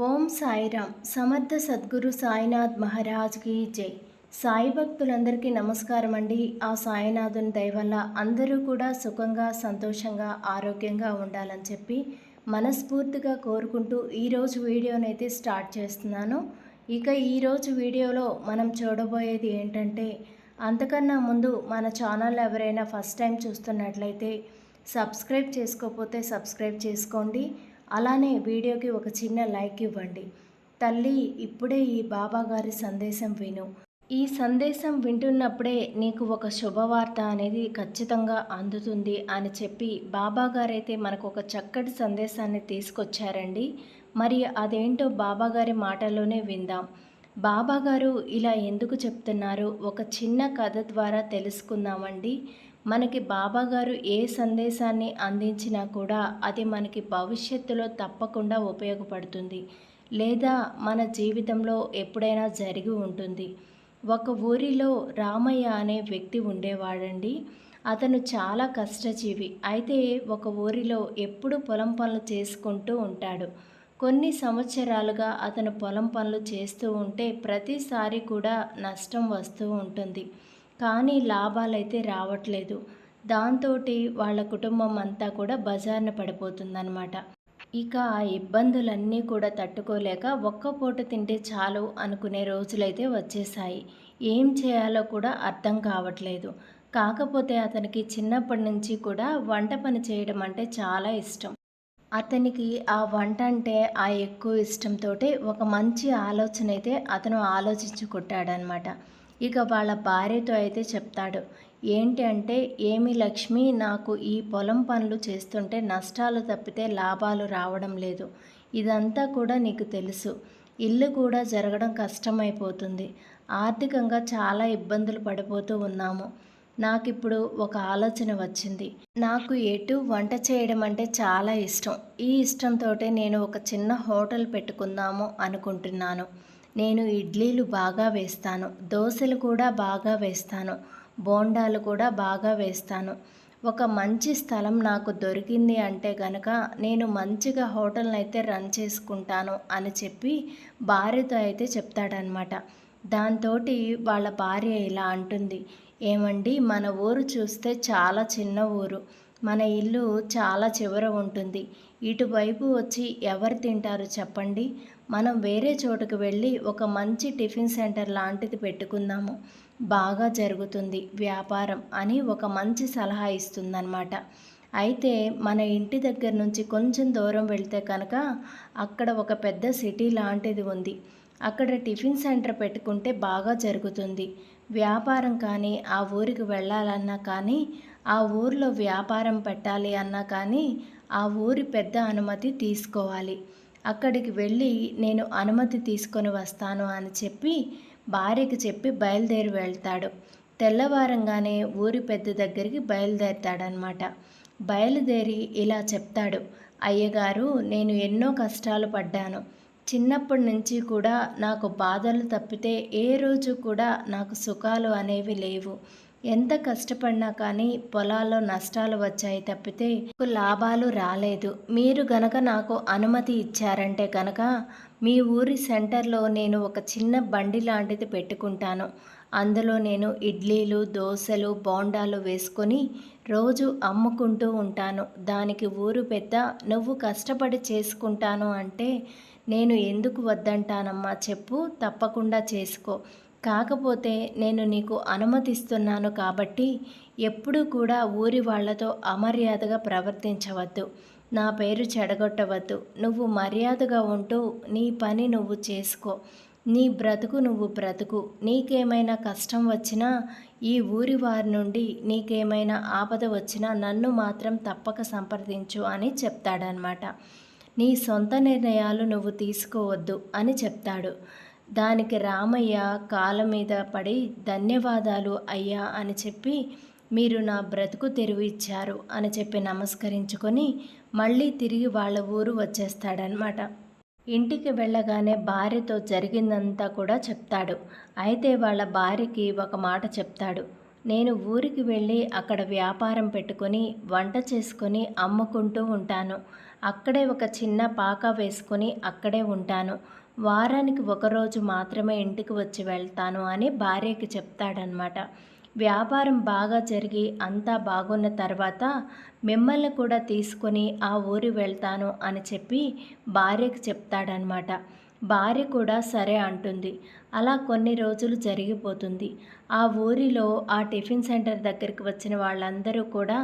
ఓం సాయిరామ్. సమర్థ సద్గురు సాయినాథ్ మహారాజ్కి జై. సాయి భక్తులందరికీ నమస్కారం అండి. ఆ సాయినాథుని దయవల్ల అందరూ కూడా సుఖంగా సంతోషంగా ఆరోగ్యంగా ఉండాలని చెప్పి మనస్ఫూర్తిగా కోరుకుంటూ ఈరోజు వీడియోనైతే స్టార్ట్ చేస్తున్నాను. ఇక ఈరోజు వీడియోలో మనం చూడబోయేది ఏంటంటే అంతకన్నా ముందు మన ఛానల్ ఎవరైనా ఫస్ట్ టైం చూస్తున్నట్లయితే సబ్స్క్రైబ్ చేసుకోకపోతే సబ్స్క్రైబ్ చేసుకోండి. అలానే వీడియోకి ఒక చిన్న లైక్ ఇవ్వండి. తల్లి ఇప్పుడే ఈ బాబాగారి సందేశం విను. ఈ సందేశం వింటున్నప్పుడే నీకు ఒక శుభవార్త అనేది ఖచ్చితంగా అందుతుంది అని చెప్పి బాబాగారైతే మనకు ఒక చక్కటి సందేశాన్ని తీసుకొచ్చారండి. మరి అదేంటో బాబాగారి మాటల్లోనే విందాం. బాబాగారు ఇలా ఎందుకు చెప్తున్నారు? ఒక చిన్న కథ ద్వారా తెలుసుకుందామండి. మనకి బాబాగారు ఏ సందేశాన్ని అందించినా కూడా అది మనకి భవిష్యత్తులో తప్పకుండా ఉపయోగపడుతుంది. లేదా మన జీవితంలో ఎప్పుడైనా జరిగి ఉంటుంది. ఒక ఊరిలో రామయ్య అనే వ్యక్తి ఉండేవాడండి. అతను చాలా కష్టజీవి. అయితే ఒక ఊరిలో ఎప్పుడు పొలం పనులు చేసుకుంటూ ఉంటాడు. కొన్ని సంవత్సరాలుగా అతను పొలం పనులు చేస్తూ ఉంటే ప్రతిసారి కూడా నష్టం వస్తూ ఉంటుంది. కానీ లాభాలైతే రావట్లేదు. దాంతో వాళ్ళ కుటుంబం అంతా కూడా బజార్న పడిపోతుందన్నమాట. ఇక ఆ ఇబ్బందులన్నీ కూడా తట్టుకోలేక ఒక్క పూట తింటే చాలు అనుకునే రోజులైతే వచ్చేసాయి ఏం చేయాలో కూడా అర్థం కావట్లేదు. కాకపోతే అతనికి చిన్నప్పటి నుంచి కూడా వంట పని చేయడం అంటే చాలా ఇష్టం. అతనికి ఆ వంట అంటే ఆ ఎక్కువ ఇష్టంతో ఒక మంచి ఆలోచన అయితే అతను ఆలోచించుకుంటాడనమాట ఇక వాళ్ళ భార్యతో అయితే చెప్తాడు. ఏంటి అంటే ఏమి లక్ష్మి నాకు ఈ పొలం పనులు చేస్తుంటే నష్టాలు తప్పితే లాభాలు రావడం లేదు. ఇదంతా కూడా నీకు తెలుసు. ఇల్లు కూడా జరగడం కష్టమైపోతుంది. ఆర్థికంగా చాలా ఇబ్బందులు పడిపోతూ ఉన్నాము. నాకు ఇప్పుడు ఒక ఆలోచన వచ్చింది. నాకు ఎటు వంట చేయడం అంటే చాలా ఇష్టం. ఈ ఇష్టంతో నేను ఒక చిన్న హోటల్ పెట్టుకుందాము అనుకుంటున్నాను. నేను ఇడ్లీలు బాగా వేస్తాను దోశలు కూడా బాగా వేస్తాను బోండాలు కూడా బాగా వేస్తాను. ఒక మంచి స్థలం నాకు దొరికింది అంటే కనుక నేను మంచిగా హోటల్ని అయితే రన్ చేసుకుంటాను అని చెప్పి భార్యతో అయితే చెప్తాడనమాట దాంతో వాళ్ళ భార్య ఇలా అంటుంది ఏమండి మన ఊరు చూస్తే చాలా చిన్న ఊరు. మన ఇల్లు చాలా చివర ఉంటుంది. ఇటువైపు వచ్చి ఎవరు తింటారు చెప్పండి? మనం వేరే చోటుకు వెళ్ళి ఒక మంచి టిఫిన్ సెంటర్ లాంటిది పెట్టుకుందాము. బాగా జరుగుతుంది వ్యాపారం అని ఒక మంచి సలహా ఇస్తుందన్నమాట. అయితే మన ఇంటి దగ్గర నుంచి కొంచెం దూరం వెళ్తే కనుక అక్కడ ఒక పెద్ద సిటీ లాంటిది ఉంది. అక్కడ టిఫిన్ సెంటర్ పెట్టుకుంటే బాగా జరుగుతుంది. వ్యాపారం కానీ ఆ ఊరికి వెళ్ళాలన్నా కానీ ఆ ఊరిలో వ్యాపారం పెట్టాలి అన్నా కానీ ఆ ఊరి పెద్ద అనుమతి తీసుకోవాలి. అక్కడికి వెళ్ళి నేను అనుమతి తీసుకొని వస్తాను అని చెప్పి భార్యకి చెప్పి బయలుదేరి వెళ్తాడు. తెల్లవారంగానే ఊరి పెద్ద దగ్గరికి బయలుదేరుతాడనమాట బయలుదేరి ఇలా చెప్తాడు. అయ్యగారు నేను ఎన్నో కష్టాలు పడ్డాను. చిన్నప్పటి నుంచి కూడా నాకు బాధలు తప్పితే ఏ రోజు కూడా నాకు సుఖాలు అనేవి లేవు. ఎంత కష్టపడినా కానీ పొలాల్లో నష్టాలు వచ్చాయి తప్పితే లాభాలు రాలేదు. మీరు గనక నాకు అనుమతి ఇచ్చారంటే కనుక మీ ఊరి సెంటర్లో నేను ఒక చిన్న బండి లాంటిది పెట్టుకుంటాను. అందులో నేను ఇడ్లీలు దోశలు బోండాలు వేసుకొని రోజు అమ్ముకుంటూ ఉంటాను. దానికి ఊరు పెద్ద నువ్వు కష్టపడి చేసుకుంటాను అంటే నేను ఎందుకు వద్దంటానమ్మా చెప్పు తప్పకుండా చేసుకో. కాకపోతే నేను నీకు అనుమతిస్తున్నాను కాబట్టి ఎప్పుడూ కూడా ఊరి వాళ్ళతో అమర్యాదగా ప్రవర్తించవద్దు. నా పేరు చెడగొట్టవద్దు. నువ్వు మర్యాదగా ఉంటూ నీ పని నువ్వు చేసుకో. నీ బ్రతుకు నువ్వు బ్రతుకు. నీకేమైనా కష్టం వచ్చినా ఈ ఊరి వారి నుండి నీకేమైనా ఆపద వచ్చినా నన్ను మాత్రం తప్పక సంప్రదించు అని చెప్తాడనమాట నీ సొంత నిర్ణయాలు నువ్వు తీసుకోవద్దు అని చెప్తాడు. దానికి రామయ్య కాళ్ళ మీద పడి ధన్యవాదాలు అయ్యా అని చెప్పి మీరు నా బ్రతుకు తెరువు ఇచ్చారు అని చెప్పి నమస్కరించుకొని మళ్ళీ తిరిగి వాళ్ళ ఊరు వచ్చేస్తాడనమాట ఇంటికి వెళ్ళగానే భార్యతో జరిగిందంతా కూడా చెప్తాడు. అయితే వాళ్ళ భార్యకి ఒక మాట చెప్తాడు. నేను ఊరికి వెళ్ళి అక్కడ వ్యాపారం పెట్టుకొని వంట చేసుకొని అమ్ముకుంటూ ఉంటాను. అక్కడే ఒక చిన్న పాక వేసుకొని అక్కడే ఉంటాను. వారానికి ఒకరోజు మాత్రమే ఇంటికి వచ్చి వెళ్తాను అని భార్యకి చెప్తాడనమాట వ్యాపారం బాగా జరిగి అంతా బాగున్న తర్వాత మిమ్మల్ని కూడా తీసుకొని ఆ ఊరు వెళ్తాను అని చెప్పి భార్యకి చెప్తాడనమాట భార్య కూడా సరే అంటుంది. అలా కొన్ని రోజులు జరిగిపోతుంది. ఆ ఊరిలో ఆ టిఫిన్ సెంటర్ దగ్గరికి వచ్చిన వాళ్ళందరూ కూడా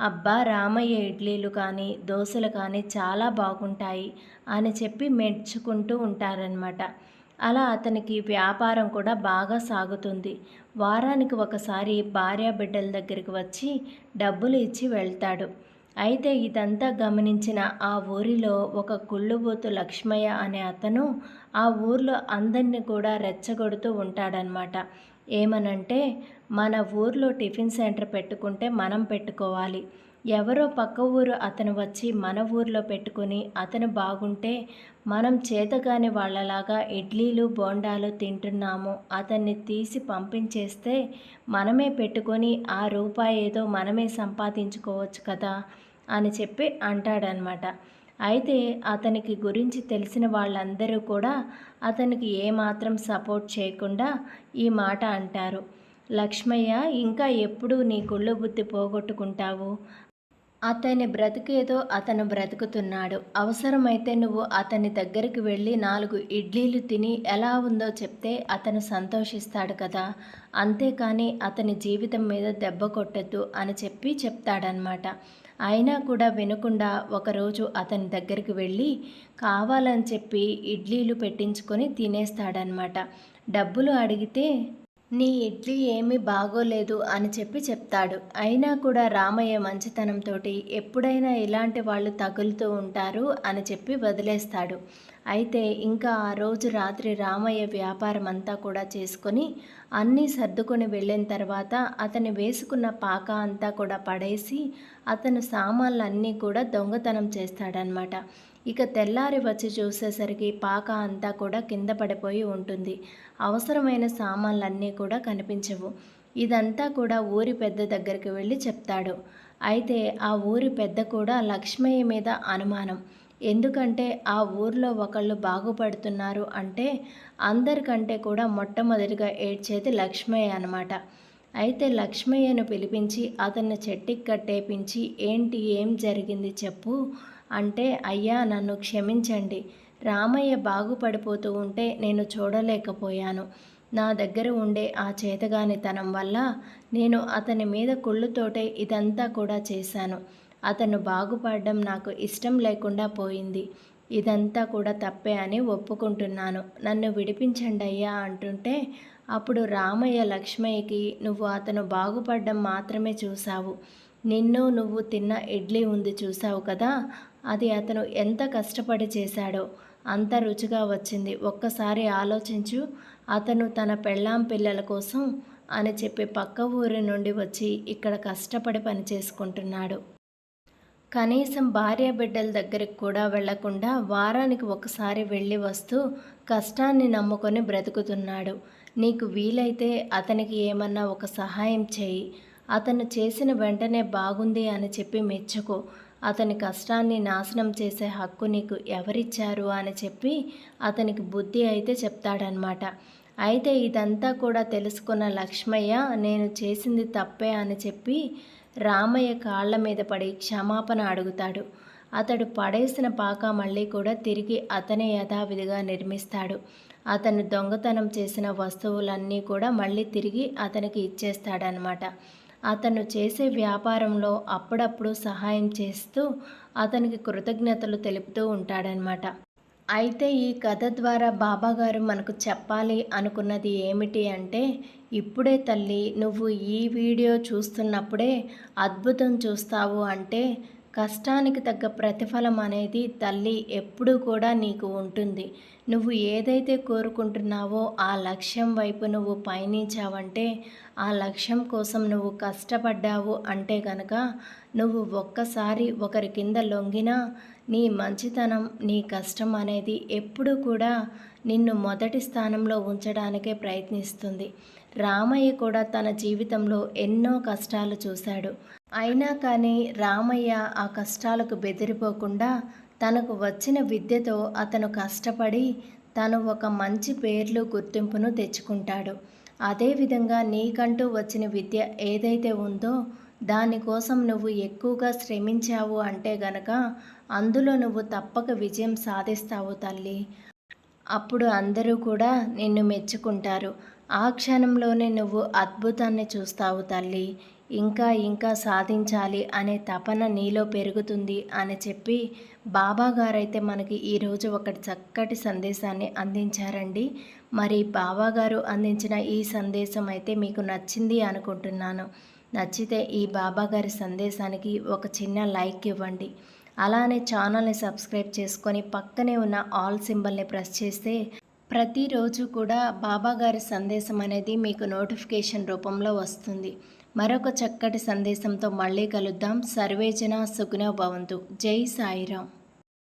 అబ్బా రామయ్య ఇడ్లీలు కానీ దోశలు కానీ చాలా బాగుంటాయి అని చెప్పి మెచ్చుకుంటూ ఉంటారనమాట అలా అతనికి వ్యాపారం కూడా బాగా సాగుతుంది. వారానికి ఒకసారి భార్య బిడ్డల దగ్గరికి వచ్చి డబ్బులు ఇచ్చి వెళ్తాడు. అయితే ఇదంతా గమనించిన ఆ ఊరిలో ఒక కుళ్ళుబోతు లక్ష్మయ్య అనే అతను ఆ ఊర్లో అందరినీ కూడా రెచ్చగొడుతూ ఉంటాడనమాట ఏమనంటే మన ఊర్లో టిఫిన్ సెంటర్ పెట్టుకుంటే మనం పెట్టుకోవాలి. ఎవరో పక్క ఊరు అతను వచ్చి మన ఊర్లో పెట్టుకుని అతను బాగుంటే మనం చేతగాని వాళ్ళలాగా ఇడ్లీలు బోండాలు తింటున్నాము. అతన్ని తీసి పంపించేస్తే మనమే పెట్టుకొని ఆ రూపాయి ఏదో మనమే సంపాదించుకోవచ్చు కదా. అని చెప్పి అంటాడనమాట. అయితే అతనికి గురించి తెలిసిన వాళ్ళందరూ కూడా అతనికి ఏమాత్రం సపోర్ట్ చేయకుండా ఈ మాట అంటారు. లక్ష్మయ్య ఇంకా ఎప్పుడు నీ కుళ్ళు బుద్ధి పోగొట్టుకుంటావు? అతని బ్రతికేదో అతను బ్రతుకుతున్నాడు. అవసరమైతే నువ్వు అతని దగ్గరికి వెళ్ళి నాలుగు ఇడ్లీలు తిని ఎలా ఉందో చెప్తే అతను సంతోషిస్తాడు కదా. అంతేకాని అతని జీవితం మీద దెబ్బ కొట్టద్దు అని చెప్పి చెప్తాడనమాట. అయినా కూడా వినకుండా ఒకరోజు అతని దగ్గరికి వెళ్ళి కావాలని చెప్పి ఇడ్లీలు పెట్టించుకొని తినేస్తాడనమాట డబ్బులు అడిగితే నీ ఇడ్లీ ఏమీ బాగోలేదు అని చెప్పి చెప్తాడు. అయినా కూడా రామయ్య మంచితనంతో ఎప్పుడైనా ఇలాంటి వాళ్ళు తగులుతూ ఉంటారు అని చెప్పి వదిలేస్తాడు. అయితే ఇంకా ఆ రోజు రాత్రి రామయ్య వ్యాపారం అంతా కూడా చేసుకొని అన్నీ సర్దుకొని వెళ్ళిన తర్వాత అతను వేసుకున్న పాక అంతా కూడా పడేసి అతను సామాన్లు అన్నీ కూడా దొంగతనం చేస్తాడనమాట ఇక తెల్లారి వచ్చి చూసేసరికి పాక అంతా కూడా కింద పడిపోయి ఉంటుంది. అవసరమైన సామాన్లన్నీ కూడా కనిపించవు. ఇదంతా కూడా ఊరి పెద్ద దగ్గరికి వెళ్ళి చెప్తాడు. అయితే ఆ ఊరి పెద్ద కూడా లక్ష్మయ్య మీద అనుమానం. ఎందుకంటే ఆ ఊర్లో ఒకళ్ళు బాగుపడుతున్నారు అంటే అందరికంటే కూడా మొట్టమొదటిగా ఏడ్చేది లక్ష్మయ్య అనమాట అయితే లక్ష్మయ్యను పిలిపించి అతన్ని చెట్టికి కట్టేపించి ఏంటి ఏం జరిగింది చెప్పు అంటే అయ్యా నన్ను క్షమించండి. రామయ్య బాగుపడిపోతూ ఉంటే నేను చూడలేకపోయాను. నా దగ్గర ఉండే ఆ చేతగానితనం వల్ల నేను అతని మీద కుళ్ళుతోటే ఇదంతా కూడా చేశాను. అతను బాగుపడడం నాకు ఇష్టం లేకుండా పోయింది. ఇదంతా కూడా తప్పే అని ఒప్పుకుంటున్నాను. నన్ను విడిపించండి అయ్యా అంటుంటే అప్పుడు రామయ్య లక్ష్మయ్యకి నువ్వు అతను బాగుపడడం మాత్రమే చూశావు. నిన్ను నువ్వు తిన్న ఇడ్లీ ఉంది చూసావు కదా? అది అతను ఎంత కష్టపడి చేశాడో అంత రుచిగా వచ్చింది. ఒక్కసారి ఆలోచించు అతను తన పెళ్ళాం పిల్లల కోసం అని చెప్పి పక్క ఊరి నుండి వచ్చి ఇక్కడ కష్టపడి పనిచేసుకుంటున్నాడు కనీసం భార్య బిడ్డల దగ్గరికి కూడా వెళ్ళకుండా వారానికి ఒకసారి వెళ్ళి వస్తూ కష్టాన్ని నమ్ముకొని బ్రతుకుతున్నాడు. నీకు వీలైతే అతనికి ఏమన్నా ఒక సహాయం చేయి. అతను చేసిన వెంటనే బాగుంది అని చెప్పి మెచ్చుకో. అతని కష్టాన్ని నాశనం చేసే హక్కు నీకు ఎవరిచ్చారు అని చెప్పి అతనికి బుద్ధి అయితే చెప్తాడనమాట అయితే ఇదంతా కూడా తెలుసుకున్న లక్ష్మయ్య నేను చేసింది తప్పే అని చెప్పి రామయ్య కాళ్ళ మీద పడి క్షమాపణ అడుగుతాడు. అతడు పడేసిన పాక మళ్ళీ కూడా తిరిగి అతనే యథావిధిగా నిర్మిస్తాడు. అతను దొంగతనం చేసిన వస్తువులన్నీ కూడా మళ్ళీ తిరిగి అతనికి ఇచ్చేస్తాడనమాట అతను చేసే వ్యాపారంలో అప్పుడప్పుడు సహాయం చేస్తూ అతనికి కృతజ్ఞతలు తెలుపుతూ ఉంటాడనమాట అయితే ఈ కథ ద్వారా బాబాగారు మనకు చెప్పాలి అనుకున్నది ఏమిటి అంటే ఇప్పుడే తల్లి నువ్వు ఈ వీడియో చూస్తున్నప్పుడే అద్భుతం చూస్తావు అంటే కష్టానికి తగ్గ ప్రతిఫలం అనేది తల్లి ఎప్పుడూ కూడా నీకు ఉంటుంది. నువ్వు ఏదైతే కోరుకుంటున్నావో ఆ లక్ష్యం వైపు నువ్వు పయనించావంటే ఆ లక్ష్యం కోసం నువ్వు కష్టపడ్డావు అంటే గనక నువ్వు ఒక్కసారి ఒకరి కింద లొంగినా నీ మంచితనం నీ కష్టం అనేది ఎప్పుడూ కూడా నిన్ను మొదటి స్థానంలో ఉంచడానికే ప్రయత్నిస్తుంది. రామయ్య కూడా తన జీవితంలో ఎన్నో కష్టాలు చూశాడు. అయినా కానీ రామయ్య ఆ కష్టాలకు బెదిరిపోకుండా తనకు వచ్చిన విద్యతో అతను కష్టపడి తను ఒక మంచి పేర్లు గుర్తింపును తెచ్చుకుంటాడు. అదేవిధంగా నీకంటూ వచ్చిన విద్య ఏదైతే ఉందో దానికోసం నువ్వు ఎక్కువగా శ్రమించావు అంటే గనక అందులో నువ్వు తప్పక విజయం సాధిస్తావు తల్లి. అప్పుడు అందరూ కూడా నిన్ను మెచ్చుకుంటారు. ఆ క్షణంలోనే నువ్వు అద్భుతాన్ని చూస్తావు తల్లి. ఇంకా ఇంకా సాధించాలి అనే తపన నీలో పెరుగుతుంది అని చెప్పి బాబా గారైతే మనకి ఈరోజు ఒకటి చక్కటి సందేశాన్ని అందించారండి. మరి బాబా గారు అందించిన ఈ సందేశం అయితే మీకు నచ్చింది అనుకుంటున్నాను. నచ్చితే ఈ బాబా గారి సందేశానికి ఒక చిన్న లైక్ ఇవ్వండి. అలానే ఛానల్ని సబ్స్క్రైబ్ చేసుకొని పక్కనే ఉన్న ఆల్ సింబల్ని ప్రెస్ చేస్తే ప్రతిరోజు కూడా బాబా గారి సందేశం అనేది మీకు నోటిఫికేషన్ రూపంలో వస్తుంది. మరొక చక్కటి సందేశంతో మళ్ళీ కలుద్దాం. సర్వేజన సుగుణ భవంతు. జై సాయిరామ్.